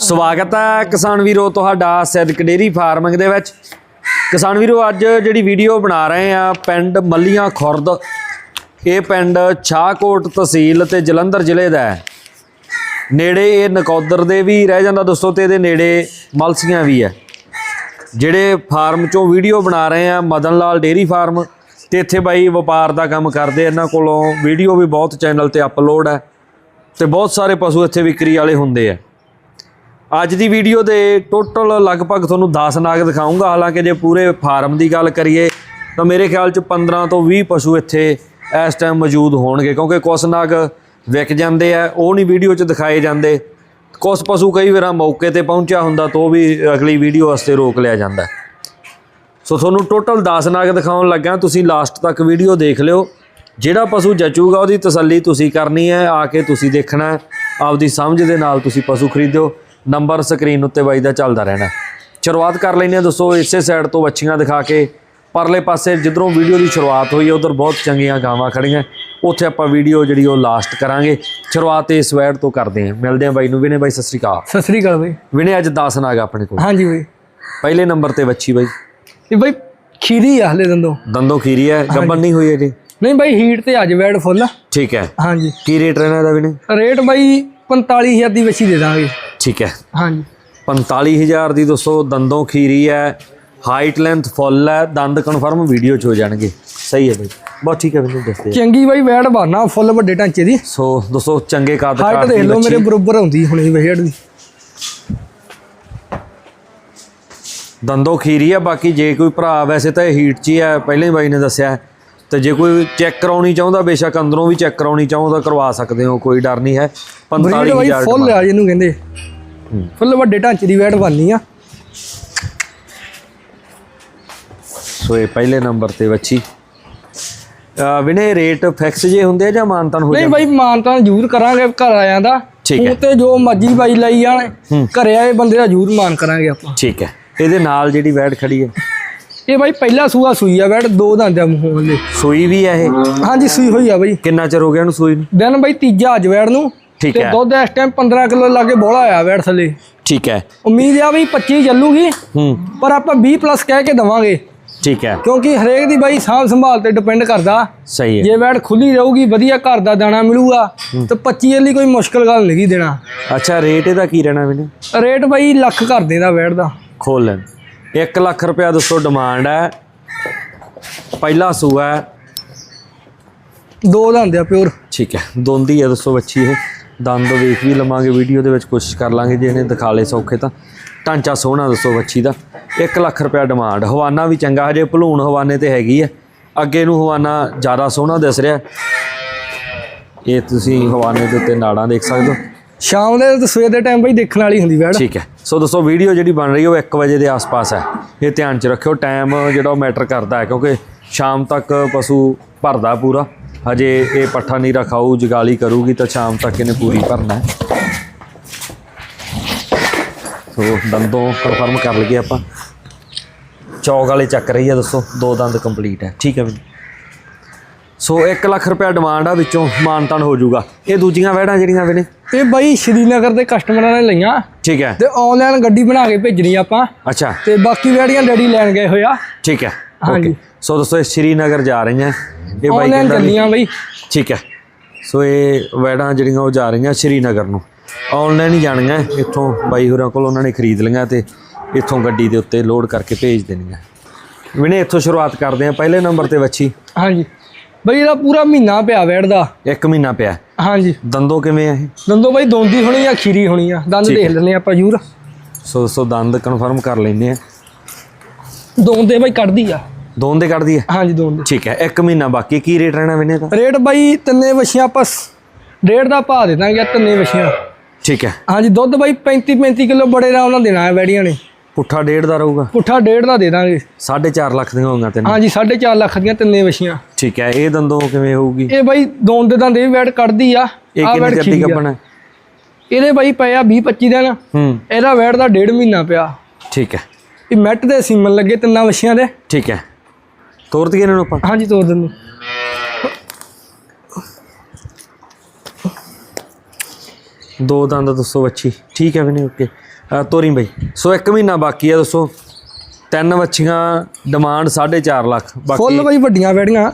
ਸਵਾਗਤ ਹੈ ਕਿਸਾਨ ਵੀਰੋ ਤੁਹਾਡਾ ਸਿੱਧਕ ਡੇਰੀ ਫਾਰਮਿੰਗ ਦੇ ਵਿੱਚ। ਕਿਸਾਨ ਵੀਰੋ, ਅੱਜ ਜਿਹੜੀ ਵੀਡੀਓ ਬਣਾ ਰਹੇ ਆ ਪਿੰਡ ਮੱਲੀਆਂ ਖੁਰਦ। ਇਹ ਪਿੰਡ ਛਾਹਕੋਟ ਤਹਿਸੀਲ ਤੇ ਜਲੰਧਰ ਜ਼ਿਲ੍ਹੇ ਦਾ ਹੈ। ਨੇੜੇ ਇਹ ਨਕੌਦਰ ਦੇ ਵੀ ਰਹਿ ਜਾਂਦਾ ਦੋਸਤੋ ਤੇ ਇਹਦੇ ਨੇੜੇ ਮਲਸੀਆਂ ਵੀ ਹੈ। ਜਿਹੜੇ ਫਾਰਮ ਚੋਂ ਵੀਡੀਓ ਬਣਾ ਰਹੇ ਆ ਮਦਨ ਲਾਲ ਡੇਰੀ ਫਾਰਮ। ਤੇ ਇੱਥੇ ਬਾਈ ਵਪਾਰ ਦਾ ਕੰਮ ਕਰਦੇ ਇਹਨਾਂ ਕੋਲੋਂ ਵੀਡੀਓ ਵੀ ਬਹੁਤ ਚੈਨਲ ਤੇ ਅਪਲੋਡ ਹੈ। ਤੇ ਬਹੁਤ ਸਾਰੇ ਪਸ਼ੂ ਇੱਥੇ ਵਿਕਰੀ ਵਾਲੇ ਹੁੰਦੇ ਆ। ਅੱਜ ਦੀ ਵੀਡੀਓ ਦੇ ਟੋਟਲ ਲਗਭਗ ਤੁਹਾਨੂੰ 10 ਨਾਗ ਦਿਖਾਉਂਗਾ। ਹਾਲਾਂਕਿ ਜੇ ਪੂਰੇ ਫਾਰਮ ਦੀ ਗੱਲ ਕਰੀਏ, ਤਾਂ ਮੇਰੇ ਖਿਆਲ ਚ 15 ਤੋਂ 20 ਪਸ਼ੂ ਇੱਥੇ ਇਸ ਟਾਈਮ ਮੌਜੂਦ ਹੋਣਗੇ, ਕਿਉਂਕਿ ਕੁਝ ਨਾਗ ਵਿਕ ਜਾਂਦੇ ਆ, ਉਹ ਨਹੀਂ ਵੀਡੀਓ 'ਚ ਦਿਖਾਏ ਜਾਂਦੇ। ਕੁਝ ਪਸ਼ੂ ਕਈ ਵਾਰਾਂ ਮੌਕੇ ਤੇ ਪਹੁੰਚਿਆ ਹੁੰਦਾ, ਤਾਂ ਉਹ ਵੀ ਅਗਲੀ ਵੀਡੀਓ ਵਾਸਤੇ ਰੋਕ ਲਿਆ ਜਾਂਦਾ। ਸੋ ਤੁਹਾਨੂੰ ਟੋਟਲ 10 ਨਾਗ ਦਿਖਾਉਣ ਲੱਗਾ ਤੁਸੀਂ ਲਾਸਟ ਤੱਕ ਵੀਡੀਓ ਦੇਖ ਲਿਓ। ਜਿਹੜਾ ਪਸ਼ੂ ਜਚੂਗਾ, ਉਹਦੀ ਤਸੱਲੀ ਤੁਸੀਂ ਕਰਨੀ ਹੈ, ਆ ਕੇ ਤੁਸੀਂ ਦੇਖਣਾ ਆਪਦੀ ਸਮਝ ਦੇ ਨਾਲ ਤੁਸੀਂ ਪਸ਼ੂ ਖਰੀਦਿਓ। ਨੰਬਰ ਸਕਰੀਨ ਉੱਤੇ ਬਾਈ ਦਾ ਚੱਲਦਾ ਰਹਿਣਾ। ਸ਼ੁਰੂਆਤ ਕਰ ਲੈਂਦੇ ਹਾਂ ਦੋਸਤੋ ਇਸੇ ਸਾਈਡ ਤੋਂ ਵੱਛੀਆਂ ਦਿਖਾ ਕੇ। ਪਰਲੇ ਪਾਸੇ ਜਿੱਧਰੋਂ ਵੀਡੀਓ ਦੀ ਸ਼ੁਰੂਆਤ ਹੋਈ ਉਧਰ ਬਹੁਤ ਚੰਗੀਆਂ ਗਾਵਾਂ ਖੜੀਆਂ। ਉੱਥੇ ਆਪਾਂ ਵੀਡੀਓ ਜਿਹੜੀ ਉਹ ਲਾਸਟ ਕਰਾਂਗੇ। ਸ਼ੁਰੂਆਤ ਇਸ ਸਾਈਡ ਤੋਂ ਕਰਦੇ ਹਾਂ। ਮਿਲਦੇ ਹਾਂ ਬਾਈ ਨੂੰ। ਵਿਨੇ ਬਾਈ ਸਤਿ ਸ਼੍ਰੀ ਅਕਾਲ। ਸਤਿ ਸ੍ਰੀ ਅਕਾਲ ਬਈ। ਵਿਨੇ ਅੱਜ 10 ਨਾਗ ਆਪਣੇ ਕੋਲ। ਹਾਂਜੀ ਬਈ। ਪਹਿਲੇ ਨੰਬਰ ਤੇ ਵੱਛੀ ਬਾਈ। ਇਹ ਬਈ ਖੀਰੀ ਆ ਹਲੇ ਦੰਦੋ। ਦੰਦੋ ਖੀਰੀ ਹੈ। ਗੱਬਨ ਨਹੀਂ ਹੋਈ ਅਜੇ। ਨਹੀਂ ਬਈ ਹੀਟ ਤੇ ਅੱਜ ਵੈੜ ਫੁੱਲ ਠੀਕ ਹੈ। ਹਾਂਜੀ। ਕੀ ਰੇਟ ਰਹਿਣਾ ਇਹਦਾ ਵਿਨੇ? ਰੇਟ ਬਈ 45000 ਦੀ ਵੱਛੀ ਦੇ ਦਾਂਗੇ। ਠੀਕ ਹੈ। ਹਾਂਜੀ। 45000 ਦੀ ਦੋਸਤੋ ਦੰਦੋਂ ਖੀਰੀ ਹੈ ਹਾਈਟ ਲੈਂਥ ਫੁੱਲ ਹੈ ਦੰਦ ਕਨਫਰਮ ਵੀਡੀਓ ਚ ਹੋ ਜਾਣਗੇ। ਸਹੀ ਹੈ ਬਈ। ਬਹੁਤ ਠੀਕ ਹੈ ਮੈਨੂੰ ਦੱਸਦੇ ਚੰਗੀ ਬਈ ਵੈੜ ਬਾਨਾ ਫੁੱਲ ਵੱਡੇ ਢਾਂਚੇ ਦੀ। ਸੋ ਦੋਸਤੋ ਚੰਗੇ ਕੱਦ ਹਾਈਟ ਦੇਖ ਦੀ ਲਓ ਮੇਰੇ ਬਰੋਬਰ ਹੁੰਦੀ ਹੁਣੇ ਵੈੜ ਦੀ। ਦੰਦੋਂ ਖੀਰੀ ਹੈ ਬਾਕੀ ਜੇ ਕੋਈ ਭਰਾ ਵੈਸੇ ਤਾਂ ਇਹ ਹੀਟ 'ਚ ਹੀ ਹੈ ਪਹਿਲਾਂ ਹੀ ਬਾਈ ਨੇ ਦੱਸਿਆ ਤੇ ਜੇ ਕੋਈ ਚੈੱਕ ਕਰਾਉਣੀ ਚਾਹੁੰਦਾ ਬੇਸ਼ੱਕ ਅੰਦਰੋਂ ਵੀ ਚੈੱਕ ਕਰਾਉਣੀ ਚਾਹੁੰਦਾ ਕਰਵਾ ਸਕਦੇ ਹੋ ਕੋਈ ਡਰ ਨਹੀਂ ਹੈ। ਬਰੀਡ ਬਈ 45000 ਫੁੱਲ ਆ ਜਿਹਨੂੰ ਕਹਿੰਦੇ। ਫੁੱਲ ਵੱਡੇ ਢਾਂਚੇ ਦੀ ਵੈੜ ਬਾਨੀ ਆ। ਸੋ ਇਹ ਪਹਿਲੇ ਨੰਬਰ ਤੇ ਅਹ ਵਿਨੇ ਰੇਟ ਫਿਕਸ ਜੇ ਹੁੰਦੇ ਆ ਜਾਂ ਮਾਨਤਨ ਹੋ ਨਹੀਂ ਜਾਂਦਾ? ਬਈ ਮਾਨ ਤਾਂ ਜ਼ਰੂਰ ਕਰਾਂਗੇ ਘਰ ਆਇਆਂ ਦਾ। ਉਹ ਤੇ ਜੋ ਮਰਜ਼ੀ ਬਾਈ ਲਈ ਜਾਣ ਘਰੇ ਆਏ ਬੰਦੇ ਦਾ ਜ਼ਰੂਰ ਮਾਨ ਕਰਾਂਗੇ ਆਪਾਂ। ਠੀਕ ਹੈ। ਇਹਦੇ ਨਾਲ ਜਿਹੜੀ ਵੈੜ ਖੜੀ ਹੈ? ਇਹ ਬਾਈ ਪਹਿਲਾ ਸੂਆ ਸੂਈ ਆ ਵੈੜ ਦੋ ਦੰਦਾਂ ਮੂੰਹੋਂ ਸੂਈ ਵੀ ਹੈ ਇਹ? ਹਾਂਜੀ ਸੂਈ ਹੋਈ ਆ ਬਈ। ਕਿੰਨਾ ਚਿਰ ਹੋ ਗਿਆ ਉਹਨੂੰ ਸੂਈ ਨੂੰ? ਦਿਨ ਬਈ ਤੀਜਾ ਅੱਜ ਵੈੜ ਨੂੰ। ਠੀਕ ਤੇ ਹੈ। ਦੁੱਧ ਇਸ ਟਾਈਮ 15 ਕਿਲੋ ਲਾਗੇ ਬੋਲਾ ਆਇਆ ਵੈੜ ਥੱਲੇ। ਠੀਕ ਹੈ। ਉਮੀਦ ਆ ਵੀ 25 ਚੱਲੂਗੀ ਹੂੰ। ਪਰ ਆਪਾਂ 20 ਪਲੱਸ ਕਹਿ ਕੇ ਦਵਾਂਗੇ। ਠੀਕ ਹੈ। ਕਿਉਂਕਿ ਹਰੇਕ ਦੀ ਬਾਈ ਸਾਂਭ ਸੰਭਾਲ ਤੇ ਡਿਪੈਂਡ ਕਰਦਾ। ਸਹੀ ਹੈ। ਜੇ ਵੈੜ ਖੁੱਲੀ ਰਹੂਗੀ ਵਧੀਆ ਘਰ ਦਾ ਦਾਣਾ ਮਿਲੂਗਾ ਤੇ 25 ਲਈ ਕੋਈ ਮੁਸ਼ਕਲ ਗੱਲ ਨਹੀਂ ਦੇਣਾ। ਅੱਛਾ ਰੇਟ ਇਹਦਾ ਕੀ ਰਹਿਣਾ ਵੀਨੇ ਰੇਟ ਬਾਈ ਲੱਖ ਕਰ ਦੇਦਾ ਵੈੜ ਦਾ। ਖੋਲ ਲੈਣ। 1 ਲੱਖ ਰੁਪਇਆ ਦੋਸਤੋ ਡਿਮਾਂਡ ਹੈ। ਪਹਿਲਾ ਸੂਆ ਦੋ ਦੰਦ ਆ ਪਿਓਰ ਠੀਕ ਹੈ। ਦੋਂਦੀ ਹੈ ਦੋਸਤੋ ਬੱਚੀ ਇਹ। ਦੰਦ ਵੇਖ ਵੀ ਲਵਾਂਗੇ ਵੀਡੀਓ ਦੇ ਵਿੱਚ ਕੋਸ਼ਿਸ਼ ਕਰ ਲਾਂਗੇ ਜੇ ਇਹਨੇ ਦਿਖਾ ਲਏ ਸੌਖੇ ਤਾਂ। ਢਾਂਚਾ ਸੋਹਣਾ ਦੋਸਤੋ ਬੱਚੀ ਦਾ। 1 ਲੱਖ ਰੁਪਇਆ ਡਿਮਾਂਡ ਹਵਾਨਾ ਵੀ ਚੰਗਾ ਹਜੇ ਭਲੂਣ ਹਵਾਨੇ ਤੇ ਹੈਗੀ ਹੈ ਅੱਗੇ ਨੂੰ ਹਵਾਨਾ ਜ਼ਿਆਦਾ ਸੋਹਣਾ ਦਿਸ ਰਿਹਾ। ਇਹ ਤੁਸੀਂ ਹਵਾਨੇ ਦੇ ਉੱਤੇ ਨਾੜਾਂ ਦੇਖ ਸਕਦੇ ਹੋ। ਸ਼ਾਮ ਦੇ ਤੇ ਸਵੇਰ ਦੇ ਟਾਈਮ ਬਾਈ ਦੇਖਣ ਵਾਲੀ ਹੁੰਦੀ ਵੈੜ। ਠੀਕ ਹੈ। ਸੋ ਦੋਸਤੋ ਵੀਡੀਓ ਜਿਹੜੀ ਬਣ ਰਹੀ ਹੈ ਉਹ 1 ਵਜੇ ਦੇ ਆਸ-ਪਾਸ ਹੈ। ਇਹ ਧਿਆਨ 'ਚ ਰੱਖਿਓ ਟਾਈਮ ਜਿਹੜਾ ਉਹ ਮੈਟਰ ਕਰਦਾ ਹੈ ਕਿਉਂਕਿ ਸ਼ਾਮ ਤੱਕ ਪਸ਼ੂ ਭਰਦਾ ਪੂਰਾ। ਹਜੇ ਇਹ ਪੱਠਾ ਨਹੀਂ ਰਖਾਊ ਜਗਾਲੀ ਕਰੂਗੀ ਤਾਂ ਸ਼ਾਮ ਤੱਕ ਇਹਨੇ ਪੂਰੀ ਭਰਨਾ ਹੈ। ਸੋ ਦੰਦੋਂ ਕਨਫਰਮ ਕਰ ਲਈਏ ਆਪਾਂ। ਚੌਕ ਵਾਲੇ ਚੱਕ ਰਹੀ ਹੈ ਦੋਸਤੋ ਦੋ ਦੰਦ ਕੰਪਲੀਟ ਹੈ। ਠੀਕ ਹੈ ਵੀ ਸੋ 1 ਲੱਖ ਰੁਪਏ ਡਿਮਾਂਡ ਆ ਵਿੱਚੋਂ ਮਾਨਤਾਨ ਹੋ ਜਾਊਗਾ। ਇਹ ਦੂਜੀਆਂ ਵਹਿੜਾਂ ਜਿਹੜੀਆਂ ਵੀ ਨੇ? ਇਹ ਬਾਈ ਸ਼੍ਰੀਨਗਰ ਦੇ ਕਸਟਮਰਾਂ ਨੇ ਲਈਆਂ। ਠੀਕ ਹੈ। ਤੇ ਆਨਲਾਈਨ ਗੱਡੀ ਬਣਾ ਕੇ ਭੇਜਣੀ ਆਪਾਂ। ਅੱਛਾ। ਤੇ ਬਾਕੀ ਵੈੜੀਆਂ ਡੈਡੀ ਲੈਣ ਗਏ ਹੋਇਆ ਠੀਕ ਹੈ। ਹਾਂਜੀ। ਸੋ ਦੋਸਤੋ ਇਹ ਸ਼੍ਰੀਨਗਰ ਜਾ ਰਹੀਆਂ। ਇਹ ਬਾਈ ਆਨਲਾਈਨ ਚੱਲੀਆਂ ਬਾਈ ਠੀਕ ਹੈ। ਸੋ ਇਹ ਵੈੜਾਂ ਜਿਹੜੀਆਂ ਉਹ ਜਾ ਰਹੀਆਂ ਸ਼੍ਰੀਨਗਰ ਨੂੰ। ਆਨਲਾਈਨ ਹੀ ਜਾਣੀਆਂ। ਇੱਥੋਂ ਬਾਈ ਹੋਰਾਂ ਕੋਲ ਉਹਨਾਂ ਨੇ ਖਰੀਦ ਲਈਆਂ ਤੇ ਇੱਥੋਂ ਗੱਡੀ ਦੇ ਉੱਤੇ ਲੋਡ ਕਰਕੇ ਭੇਜ ਦੇਣੀਆਂ। ਵਿਨੇ ਇੱਥੋਂ ਸ਼ੁਰੂਆਤ ਕਰਦੇ ਹਾਂ। ਪਹਿਲੇ ਨੰਬਰ ਤੇ ਵੱਛੀ। ਹਾਂਜੀ। ਬਈ ਇਹਦਾ ਪੂਰਾ ਮਹੀਨਾ ਪਿਆ ਵੈੜ ਦਾ। ਇੱਕ ਮਹੀਨਾ ਪਿਆ। ਹਾਂਜੀ। ਦੰਦੋਂ ਕਿਵੇਂ ਆ ਇਹ? ਦੰਦੋ ਬਾਈ ਦੋਂਦੀ ਹੋਣੀ ਆ ਖੀਰੀ ਹੋਣੀ ਆ? ਦੰਦ ਦੇਖ ਲੈਨੇ ਆਪਾਂ ਜ਼ਰੂਰ। ਸੋ ਸੋ ਦੰਦ ਕਨਫਰਮ ਕਰ ਲੈਂਦੇ ਆ ਦੋਂਦੇ ਬਾਈ ਕੱਢਦੀ ਆ। ਦੋਨ ਦੇ ਕੱਢਦੀ ਹੈ? ਹਾਂਜੀ ਦੋਂਦੇ ਠੀਕ ਹੈ ਇੱਕ ਮਹੀਨਾ ਬਾਕੀ ਕੀ ਰੇਟ ਰਹਿਣਾ ਵਿਨੇ ਦਾ ਰੇਟ ਬਾਈ ਤਿੰਨੇ ਵਛੀਆਂ ਆਪਾਂ ਡੇਢ ਦਾ ਭਾਅ ਦੇ ਦਾਂਗੇ ਤਿੰਨੇ ਵਛੀਆਂ। ਠੀਕ ਹੈ। ਹਾਂਜੀ ਦੁੱਧ ਬਾਈ 35 35 ਕਿਲੋ ਬੜੇ ਦਾ ਉਹਨਾਂ ਦੇਣਾ ਹੈ ਵੈੜੀਆਂ ਨੇ। ਪੁੱਠਾ ਡੇਢ ਦਾ ਰਹੂਗਾ? ਪੁੱਠਾ ਡੇਢ ਦਾ ਦੇ ਦਾਂਗੇ। 4.5 ਲੱਖ ਦੀਆਂ ਹੋਊਗੀਆਂ ਤੈਨੂੰ। ਹਾਂਜੀ 4.5 ਲੱਖ ਦੀਆਂ ਤਿੰਨੇ ਵਛੀਆਂ। ਠੀਕ ਹੈ ਇਹ ਦੰਦੋਂ ਕਿਵੇਂ ਹੋਊਗੀ? ਇਹ ਬਾਈ ਦੋਂਦੇ ਦਾ ਦੇ ਵੈੜ ਕੱਢਦੀ ਆ। ਇਹ ਕਿੰਨੇ ਆ। ਕੱਪਣਾ ਇਹਦੇ ਬਾਈ ਪਿਆ 20 25 ਦਿਨ। ਹੂੰ। ਇਹਦਾ ਵੈੜ ਦਾ ਡੇਢ ਮਹੀਨਾ ਪਿਆ। ਠੀਕ ਹੈ। ਇਹ ਮੈਟ ਦੇ ਸੀਮਨ ਲੱਗੇ ਤਿੰਨਾਂ ਵਛੀਆਂ ਦੇ। ਠੀਕ ਹੈ। ਤੋਰ ਦਈਏ ਇਹਨਾਂ ਨੂੰ ਆਪਾਂ? ਹਾਂਜੀ ਤੋਰ ਦਿੰਦੇ ਦੋ ਦੰਦ ਦੱਸੋ ਵੱਛੀ। ਠੀਕ ਹੈ ਵੀ ਨਹੀਂ ਓਕੇ ਤੋਰੀ ਬਈ। ਸੋ ਇੱਕ ਮਹੀਨਾ ਬਾਕੀ ਹੈ ਦੱਸੋ। ਤਿੰਨ ਵੱਛੀਆਂ ਡਿਮਾਂਡ 4.5 ਲੱਖ। ਫੁੱਲ ਬਾਈ ਵੱਡੀਆਂ ਵੈੜੀਆਂ।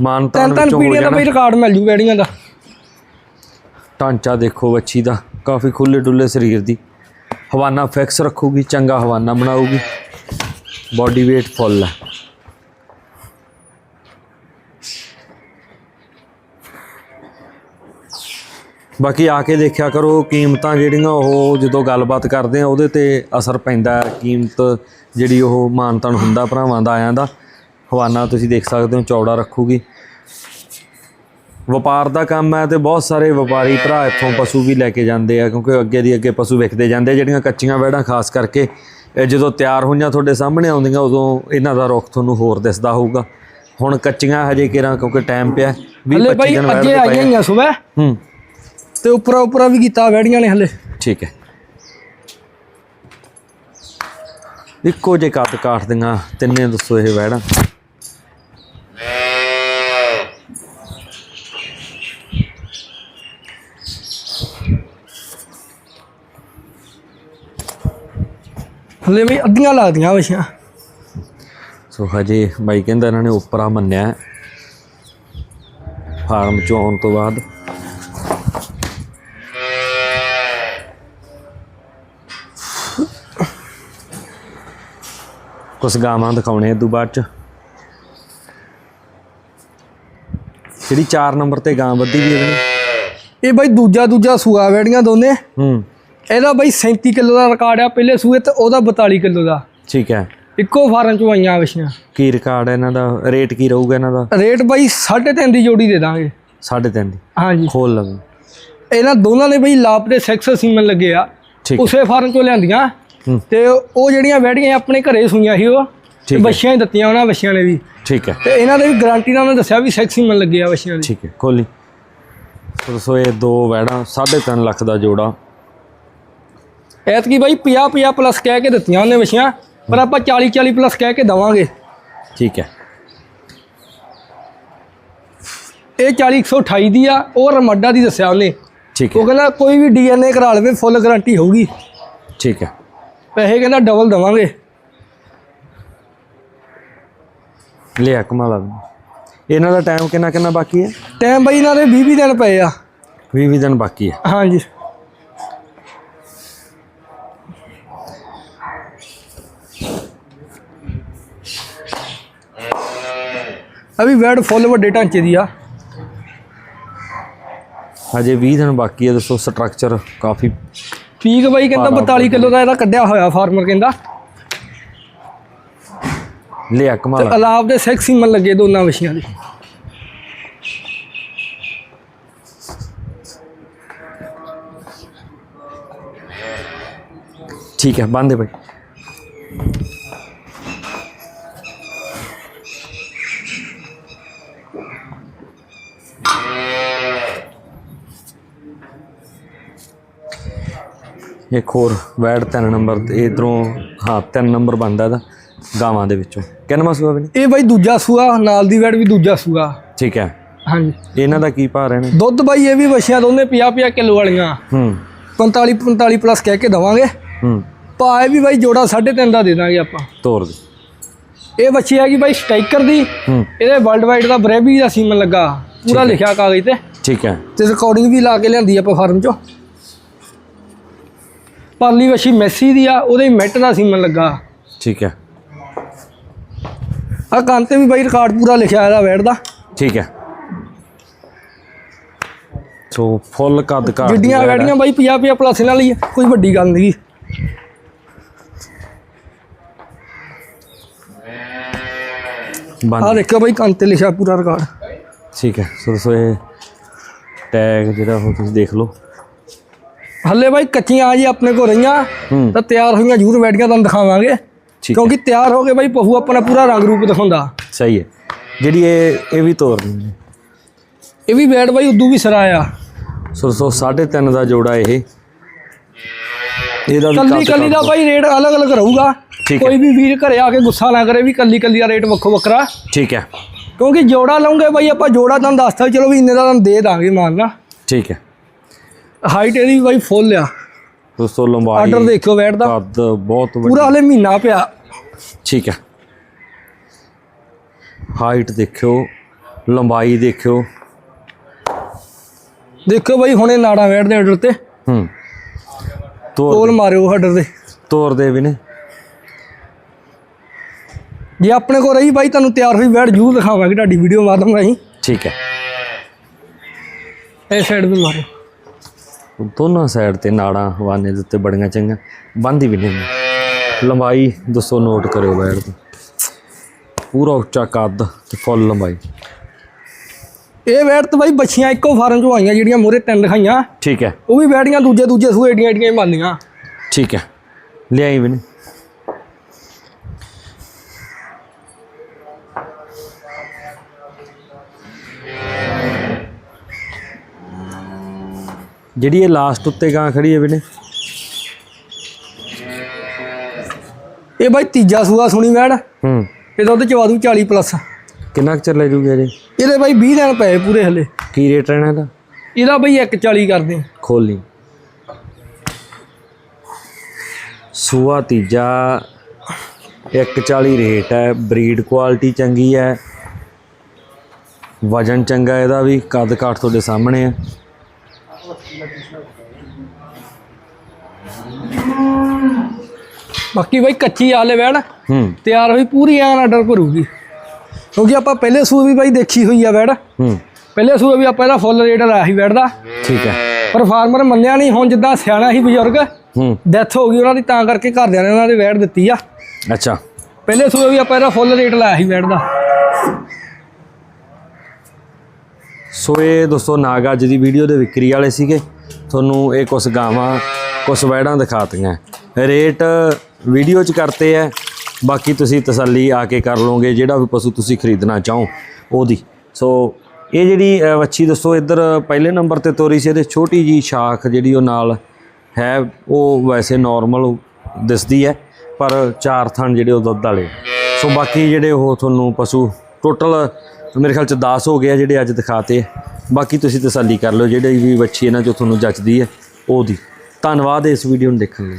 ਮਾਨਤਾਨ ਤਿੰਨ ਤਿੰਨ ਵਿੱਚੋਂ ਹੋ ਪੀੜੀਆਂ ਦਾ ਜਾਣਾ। ਬਾਈ ਰਿਕਾਰਡ ਮਿਲ ਜੂ ਵੈੜੀਆਂ ਦਾ। ਢਾਂਚਾ ਦੇਖੋ ਵੱਛੀ ਦਾ। ਕਾਫੀ ਖੁੱਲੇ ਡੁੱਲੇ ਸਰੀਰ ਦੀ। ਹਵਾਨਾ ਫਿਕਸ ਰੱਖੂਗੀ ਚੰਗਾ ਹਵਾਨਾ ਬਣਾਊਗੀ। ਬਾਡੀ weight ਫੁੱਲ ਹੈ। ਬਾਕੀ ਆ ਕੇ ਦੇਖਿਆ ਕਰੋ ਕੀਮਤਾਂ ਜਿਹੜੀਆਂ ਉਹ ਜਦੋਂ ਗੱਲਬਾਤ ਕਰਦੇ ਆ ਉਹਦੇ ਤੇ ਅਸਰ ਪੈਂਦਾ ਹੈ। ਕੀਮਤ ਜਿਹੜੀ ਉਹ ਮਾਨਤਨ ਹੁੰਦਾ ਭਰਾਵਾਂ ਦਾ ਆਇਆਂ ਦਾ। ਹਵਾਨਾ ਤੁਸੀਂ ਦੇਖ ਸਕਦੇ ਹੋ ਚੌੜਾ ਰੱਖੂਗੀ। ਵਪਾਰ ਦਾ ਕੰਮ ਹੈ ਤੇ ਬਹੁਤ ਸਾਰੇ ਵਪਾਰੀ ਭਰਾ ਇੱਥੋਂ ਪਸ਼ੂ ਵੀ ਲੈ ਕੇ ਜਾਂਦੇ ਆ ਕਿਉਂਕਿ ਅੱਗੇ ਦੀ ਅੱਗੇ ਪਸ਼ੂ ਵਿਕਦੇ ਜਾਂਦੇ। ਜਿਹੜੀਆਂ ਕੱਚੀਆਂ ਵੈੜਾਂ ਖਾਸ ਕਰਕੇ ਜਦੋਂ ਤਿਆਰ ਹੋਈਆਂ ਤੁਹਾਡੇ ਸਾਹਮਣੇ ਆਉਂਦੀਆਂ ਉਦੋਂ ਇਹਨਾਂ ਦਾ ਰੁੱਖ ਤੁਹਾਨੂੰ ਹੋਰ ਦਿਸਦਾ ਹੋਊਗਾ। ਹੁਣ ਕੱਚੀਆਂ ਹਜੇ ਕਿਰਾਂ ਕਿਉਂਕਿ ਟਾਈਮ ਪਿਆ 20 ਹਲੇ 25 ਬਾਈ ਦਿਨ ਵੈੜ ਅੱਗੇ ਪਏ ਹੀ ਆ ਸੁਬਹ। ਹੂੰ। ਤੇ ਉੱਪਰ ਉੱਪਰ ਵੀ ਕੀਤਾ ਵੈੜੀਆਂ ਨੇ ਹਲੇ। ਠੀਕ ਹੈ। ਇੱਕੋ ਜੇ ਕੱਦ ਕਾਟਦੀਆਂ ਤਿੰਨੇ ਦੱਸੋ ਇਹ ਵੈੜਾਂ ਹਲੇ ਵੀ ਅੱਧੀਆਂ ਲੱਗਦੀਆਂ ਵਛੀਆਂ ਸੋ ਹਜੇ ਬਾਈ ਕਹਿੰਦਾ ਇਹਨਾਂ ਨੇ ਉਪਰਾ ਮੰਨਿਆ। ਫਾਰਮ ਚੋਂ ਆਉਣ ਤੋਂ ਬਾਅਦ ਕੁਝ ਗਾਵਾਂ ਦਿਖਾਉਣੇ ਆ ਤੋਂ ਬਾਅਦ ਚ। ਜਿਹੜੀ 4 ਨੰਬਰ ਤੇ ਗਾਂ ਵੱਧੀ ਵੀ ਇਹਨੇ ਇਹ ਬਾਈ ਦੂਜਾ ਦੂਜਾ ਸੂਆ ਵੈੜੀਆਂ ਦੋਨੇ। ਹੂੰ। ਇਹਦਾ ਬਾਈ 37 ਕਿਲੋ ਦਾ ਰਿਕਾਰਡ ਆ ਪਹਿਲੇ ਸੂਏ ਤੇ ਉਹਦਾ 42 ਕਿਲੋ ਦਾ। ਠੀਕ ਹੈ। ਇੱਕੋ ਫਾਰਮ ਚੋਂ ਆਈਆਂ ਵਛੀਆਂ ਕੀ ਰਿਕਾਰਡ ਹੈ ਇਹਨਾਂ ਦਾ? ਰੇਟ ਕੀ ਰਹੂਗਾ ਇਹਨਾਂ ਦਾ? ਰੇਟ ਬਾਈ 3.5 ਦੀ ਜੋੜੀ ਦੇ ਦਾਂਗੇ। 3.5 ਦੀ। ਹਾਂਜੀ। ਖੋਲ ਲਓ। ਇਹਨਾਂ ਦੋਨਾਂ ਨੇ ਬਈ ਲਾਪ ਦੇ ਸੈਕਸ ਸੀਮਨ ਲੱਗੇ ਆ। ਉਸੇ ਫਾਰਮ ਚੋਂ ਲਿਆਂਦੀਆਂ। ਤੇ ਉਹ ਜਿਹੜੀਆਂ ਵੈੜੀਆਂ ਆਪਣੇ ਘਰੇ ਸੂਈਆਂ ਸੀ ਉਹ। ਹੈ। ਬੱਚਿਆਂ ਹੀ ਦਿੱਤੀਆਂ ਉਹਨਾਂ ਬੱਚਿਆਂ ਨੇ ਵੀ। ਠੀਕ ਹੈ। ਤੇ ਇਹਨਾਂ ਦੇ ਵੀ ਗਾਰੰਟੀ ਨਾਲ ਉਹਨੇ ਦੱਸਿਆ ਵੀ ਸੈਕਸ ਸੀਮਨ ਲੱਗੇ ਆ ਬੱਚਿਆਂ ਦੇ। ਠੀਕ ਹੈ ਖੋਲੀ ਸੋ ਇਹ ਦੋ ਵੈੜਾਂ 3.5 ਲੱਖ ਦਾ ਜੋੜਾ। ਐਤਕੀ ਬਾਈ 50 50 ਪਲੱਸ ਕਹਿ ਕੇ ਦਿੱਤੀਆਂ ਉਹਨੇ ਬੱਚਿਆਂ ਪਰ ਆਪਾਂ 40 40 ਪਲੱਸ ਕਹਿ ਕੇ ਦਵਾਂਗੇ। ਠੀਕ ਹੈ। ਇਹ 40 128 ਦੀ ਆ ਉਹ ਰਮੱਡਾ ਦੀ ਦੱਸਿਆ ਉਹਨੇ। ਠੀਕ ਉਹ ਹੈ ਕਹਿੰਦਾ ਕੋਈ ਵੀ ਡੀਐਨਏ ਕਰਾ ਲਵੇ ਫੁੱਲ ਗਾਰੰਟੀ ਹੋਊਗੀ। ਠੀਕ ਹੈ। ਪੈਸੇ ਕਹਿੰਦਾ ਡਬਲ ਦਵਾਂਗੇ। ਲਿਆ ਕਮਾਲਾ। ਇਹਨਾਂ ਦਾ ਟਾਈਮ ਕਿੰਨਾ ਕਿੰਨਾ ਬਾਕੀ ਹੈ? ਟਾਈਮ ਬਾਈ ਇਹਨਾਂ ਦੇ 20 20 ਦਿਨ ਪਏ ਆ। 20 20 ਦਿਨ ਬਾਕੀ ਹੈ। ਹਾਂਜੀ। ਅਭੀ ਵੈਡ ਫੁੱਲ ਵੱਡੇ ਢਾਂਚੇ ਦੀ ਆ। ਹਜੇ 20 ਦਿਨ ਬਾਕੀ ਹੈ ਦੱਸੋ ਸਟਰਕਚਰ ਕਾਫੀ ਪੀਕ ਬਾਈ ਕਹਿੰਦਾ ਬਾਰਾਂ 42 ਕਿਲੋ ਦਾ ਇਹਦਾ ਕੱਢਿਆ ਹੋਇਆ ਫਾਰਮਰ ਕਹਿੰਦਾ। ਲਿਆ ਕਮਾਲਾ ਅਲਾਪ ਦੇ ਸੈਕਸੀ ਮਨ ਲੱਗੇ ਦੋਨਾਂ ਵਛੀਆਂ ਦੇ। ਠੀਕ ਹੈ ਬੰਦੇ ਭਾਈ ਇੱਕ ਹੋਰ ਵੈਡ ਤਿੰਨ ਨੰਬਰ ਤੇ ਇਧਰੋਂ ਹਾਂ ਤਿੰਨ ਨੰਬਰ ਬੰਦਾ ਦਾ ਗਾਵਾਂ ਦੇ ਵਿੱਚੋਂ। ਕਿੰਨਾ ਸੂਆ ਵੀ ਇਹ ਬਾਈ ਦੂਜਾ ਸੂਆ ਨਾਲ ਦੀ ਵੈਡ ਵੀ ਦੂਜਾ ਸੂਆ। ਠੀਕ ਹੈ। ਹਾਂਜੀ। ਇਹਨਾਂ ਦਾ ਕੀ ਭਾਅ ਰਹਿਣਾ? ਦੁੱਧ ਬਾਈ ਇਹ ਵੀ ਵਛੀਆਂ ਦੋਨੇ 50 50 ਕਿਲੋ ਵਾਲੀਆਂ। ਹੂੰ। 45 45 ਪਲੱਸ ਕਹਿ ਕੇ ਦਵਾਂਗੇ। ਹੂੰ। ਭਾਅ ਇਹ ਵੀ ਬਾਈ ਜੋੜਾ 3.5 ਦਾ ਦੇ ਦਾਂਗੇ ਆਪਾਂ। ਤੋਰ ਦੇ। ਇਹ ਬੱਚੀ ਹੈਗੀ ਬਾਈ ਸਟ੍ਰਾਈਕਰ ਦੀ। ਹੂੰ। ਇਹਦੇ ਵਰਲਡ ਵਾਈਡ ਦਾ ਬਰੇਬੀ ਦਾ ਸੀਮਨ ਲੱਗਾ। ਪੂਰਾ ਲਿਖਿਆ ਕਾਗਜ਼ ਤੇ। ਠੀਕ ਹੈ। ਤੇ ਰਿਕਾਰਡਿੰਗ ਵੀ ਲਾ ਕੇ ਲਿਆਂਦੀ ਆਪਾਂ ਫਾਰਮ ਚੋਂ। ਪਰਲੀ ਵਛੀ ਮੈਸੀ ਦੀ ਆ ਉਹਦੇ ਮੈਟ ਦਾ ਸੀਮਨ ਲੱਗਾ। ਠੀਕ ਹੈ। ਆ ਕੰਨ ਤੇ ਵੀ ਬਾਈ ਰਿਕਾਰਡ ਪੂਰਾ ਲਿਖਿਆ ਇਹਦਾ ਵੈੜ ਦਾ। ਠੀਕ ਹੈ। ਸੋ ਫੁੱਲ ਕੱਦ ਦੀ ਜਿੱਡੀਆਂ। ਵੈੜੀਆਂ ਬਾਈ 50 50 ਪਲੱਸ ਨਾਲ ਹੀ ਕੋਈ ਵੱਡੀ ਗੱਲ ਨਹੀਂ ਬੰਦ। ਆ ਦੇਖੋ ਬਾਈ ਕੰਨ ਤੇ ਲਿਖਿਆ ਪੂਰਾ ਰਿਕਾਰਡ ਠੀਕ ਹੈ। ਸੋ ਸੋ ਇਹ ਟੈਗ ਜਿਹੜਾ ਉਹ ਤੁਸੀਂ ਦੇਖ ਲਓ। ਹੱਲੇ ਬਾਈ ਕੱਚੀਆਂ ਆ ਜੀ ਆਪਣੇ ਕੋਲ ਰਹੀਆਂ ਤਾਂ ਤਿਆਰ ਹੋਈਆਂ ਜ਼ਰੂਰ ਵੈੜੀਆਂ ਤੁਹਾਨੂੰ ਦਿਖਾਵਾਂਗੇ। ਕਿਉਂਕਿ ਤਿਆਰ ਹੋ ਕੇ ਬਾਈ ਪਹੂ ਆਪਣਾ ਪੂਰਾ ਰੰਗ ਰੂਪ ਦਿਖਾਉਂਦਾ। ਸਹੀ ਹੈ। ਜਿਹੜੀ ਇਹ ਇਹ ਵੀ ਤੋਰ ਦਿੰਦੇ ਇਹ ਵੀ ਵੈੜ ਬਾਈ ਉਦੋਂ ਵੀ ਸਰਾ ਆ। ਸੋ ਸੋ 3.5 ਦਾ ਜੋੜਾ ਇਹ। ਇਹਦਾ ਵੀ ਕੱਲੀ ਕੱਲੀ ਦਾ ਬਾਈ ਰੇਟ ਅਲੱਗ-ਅਲੱਗ ਰਹੂਗਾ। ਠੀਕ ਹੈ। ਕੋਈ ਵੀ ਵੀਰ ਘਰੇ ਆ ਕੇ ਗੁੱਸਾ ਨਾ ਕਰੇ ਵੀ ਕੱਲੀ ਕੱਲੀ ਦਾ ਰੇਟ ਵੱਖੋ ਵੱਖਰਾ। ਠੀਕ ਹੈ। ਕਿਉਂਕਿ ਜੋੜਾ ਲਵਾਂਗੇ ਬਾਈ ਆਪਾਂ ਜੋੜਾ ਤੁਹਾਨੂੰ ਦੱਸਤਾ ਚਲੋ ਵੀ ਇੰਨੇ ਦਾ ਤੁਹਾਨੂੰ ਦੇ ਦਾਂਗੇ ਮਾਨ ਨਾ। ਠੀਕ ਹੈ। ਹਾਈਟ ਇਹਦੀ ਬਾਈ ਫੁੱਲ ਆ। ਦੋਸਤੋ ਲੰਬਾਈ ਆਰਡਰ ਦੇਖਿਓ ਵੈਟ ਦਾ। ਕੱਦ ਬਹੁਤ ਵੱਡੀ। ਪੂਰਾ ਹਲੇ ਮਹੀਨਾ ਪਿਆ। ਠੀਕ ਹੈ। ਹਾਈਟ ਦੇਖਿਓ ਲੰਬਾਈ ਦੇਖਿਓ। ਦੇਖੋ ਬਾਈ ਹੁਣੇ ਨਾੜਾ ਵੈਟ ਦੇ ਆਰਡਰ ਤੇ। ਹੂੰ। ਤੋਰ ਕੋਲ ਮਾਰਿਓ ਆਰਡਰ ਦੇ ਤੋਰ ਦੇ ਵੀ ਨੇ। ਜੇ ਆਪਣੇ ਕੋਲ ਰਹੀ ਬਾਈ ਤੁਹਾਨੂੰ ਤਿਆਰ ਹੋਈ ਵੈਟ ਜ਼ਰੂਰ ਦਿਖਾਵਾਂਗੇ। ਤੁਹਾਡੀ ਵੀਡੀਓ ਮਾਧਮ ਰਾਹੀਂ ਠੀਕ ਹੈ। ਇਸ ਸਾਈਡ ਵੀ ਮਾਰਿਓ। ਦੋਨਾਂ ਸਾਈਡ ਤੇ ਨਾੜਾਂ ਹਵਾਨੇ ਦੇ ਉੱਤੇ ਬੜੀਆਂ ਚੰਗੀਆਂ ਬੰਦੀ ਵੀ ਨਹੀਂ ਲੰਬਾਈ ਦੱਸੋ ਨੋਟ ਕਰਿਓ ਬੈਠ ਦੀ ਪੂਰਾ ਉੱਚਾ ਕੱਦ ਤੇ ਫੁੱਲ ਲੰਬਾਈ। ਇਹ ਵੈਟ ਤਾਂ ਬਾਈ ਬੱਚੀਆਂ ਇੱਕੋ ਫਾਰਮ ਚੋਂ ਆਈਆਂ ਜਿਹੜੀਆਂ ਮੋਰੇ ਤਿੰਨ ਦਿਖਾਈਆਂ। ਠੀਕ ਹੈ। ਉਹ ਵੀ ਵੈੜੀਆਂ ਦੂਜੇ ਦੂਜੇ ਸੂਏ ਏਡੀਆਂ ਏਡੀਆਂ ਹੀ ਮੰਨਦੀਆਂ ਠੀਕ ਹੈ। ਲਿਆਈ ਵੀ ਨੇ ਜਿਹੜੀ ਇਹ ਲਾਸਟ ਉੱਤੇ ਗਾਂ ਖੜੀ ਹੈ ਵੀ ਨੇ ਇਹ ਬਾਈ ਤੀਜਾ ਸੂਆ ਸੁਣੀ ਵੈੜ। ਹੂੰ। ਇਹ ਦੁੱਧ ਚਵਾ ਦੂ 40 ਪਲੱਸ ਕਿੰਨਾ ਕੁ ਚਿਰ ਲੈ ਜੂਗੀ ਅਜੇ ਇਹਦੇ ਬਾਈ 20 ਦਿਨ ਪਏ ਪੂਰੇ ਹਲੇ। ਕੀ ਰੇਟ ਰਹਿਣਾ ਇਹਦਾ? ਇਹਦਾ ਬਾਈ 140 ਕਰਦੇ ਖੋਲੀ। ਸੂਆ ਤੀਜਾ 140 ਰੇਟ ਹੈ। ਬਰੀਡ ਕੁਆਲਿਟੀ ਚੰਗੀ ਹੈ। ਵਜਨ ਚੰਗਾ ਇਹਦਾ ਵੀ। ਕੱਦ ਕਾਠ ਤੁਹਾਡੇ ਸਾਹਮਣੇ ਹੈ ਬਾਕੀ ਬਾਈ ਕੱਚੀ ਆਲੇ ਹੂੰ। ਤਿਆਰ ਹੋਈ ਪੂਰੀ ਐਨ ਆਰਡਰ ਭਰੂਗੀ। ਕਿਉਂਕਿ ਆਪਾਂ ਪਹਿਲੇ ਸੂਏ ਵੀ ਬਾਈ ਦੇਖੀ ਹੋਈ ਆ ਵੈੜ ਹੂੰ। ਪਹਿਲੇ ਸੂਏ ਵੀ ਆਪਾਂ ਇਹਦਾ ਫੁੱਲ ਰੇਟ ਲਾਇਆ ਸੀ ਵੈੜ ਦਾ। ਠੀਕ ਹੈ। ਪਰ ਫਾਰਮਰ ਮੰਨਿਆ ਨਹੀਂ ਹੁਣ ਜਿੱਦਾਂ ਸਿਆਣਾ ਸੀ ਬਜ਼ੁਰਗ ਹੂੰ। ਡੈਥ ਹੋ ਗਈ ਉਹਨਾਂ ਦੀ ਤਾਂ ਕਰਕੇ ਘਰਦਿਆਂ ਨੇ ਉਹਨਾਂ ਦੇ ਵੈੜ ਦਿੱਤੀ ਆ। ਅੱਛਾ। ਪਹਿਲੇ ਸੂਏ ਵੀ ਆਪਾਂ ਇਹਦਾ ਫੁੱਲ ਰੇਟ ਲਾਇਆ ਸੀ ਵੈੜ ਦਾ। ਸੋ ਇਹ ਦੋਸਤੋ ਨਾਗ ਅੱਜ ਦੀ ਵੀਡੀਓ ਦੇ ਵਿਕਰੀ ਵਾਲੇ ਸੀਗੇ। ਤੁਹਾਨੂੰ ਇਹ ਕੁਛ ਗਾਵਾਂ ਕੁਛ ਵੈੜਾਂ ਦਿਖਾਤੀਆਂ। ਰੇਟ ਵੀਡੀਓ 'ਚ ਕਰਤੇ ਹੈ ਬਾਕੀ ਤੁਸੀਂ ਤਸੱਲੀ ਆ ਕੇ ਕਰ ਲਓਗੇ ਜਿਹੜਾ ਵੀ ਪਸ਼ੂ ਤੁਸੀਂ ਖਰੀਦਣਾ ਚਾਹੋ ਉਹਦੀ। ਸੋ ਇਹ ਜਿਹੜੀ ਅ, ਵੱਛੀ ਦੋਸਤੋ ਇੱਧਰ ਪਹਿਲੇ ਨੰਬਰ ਤੇ ਤੋਰੀ ਸੀ ਇਹਦੇ ਛੋਟੀ ਜੀ ਸ਼ਾਖ ਜਿਹੜੀ ਉਹ ਨਾਲ ਹੈ ਉਹ ਵੈਸੇ ਨਾਰਮਲ ਦਿਸਦੀ ਹੈ ਪਰ ਚਾਰ ਥਣ ਜਿਹੜੇ ਉਹ ਦੁੱਧ ਵਾਲੇ। ਸੋ ਬਾਕੀ ਜਿਹੜੇ ਉਹ ਤੁਹਾਨੂੰ ਪਸ਼ੂ ਟੋਟਲ ਮੇਰੇ ਖਿਆਲ ਚ 10 ਹੋ ਗਏ ਆ ਜਿਹੜੇ ਅੱਜ ਦਿਖਾਤੇ ਬਾਕੀ ਤੁਸੀਂ ਤਸੱਲੀ ਕਰ ਲਓ, ਜਿਹੜੀ ਵੀ ਵੱਛੀ ਇਹਨਾਂ ਚੋਂ ਤੁਹਾਨੂੰ ਜੱਚਦੀ ਹੈ ਉਹਦੀ। ਧੰਨਵਾਦ ਇਸ ਵੀਡੀਓ ਨੂੰ ਦੇਖਣ ਲਈ।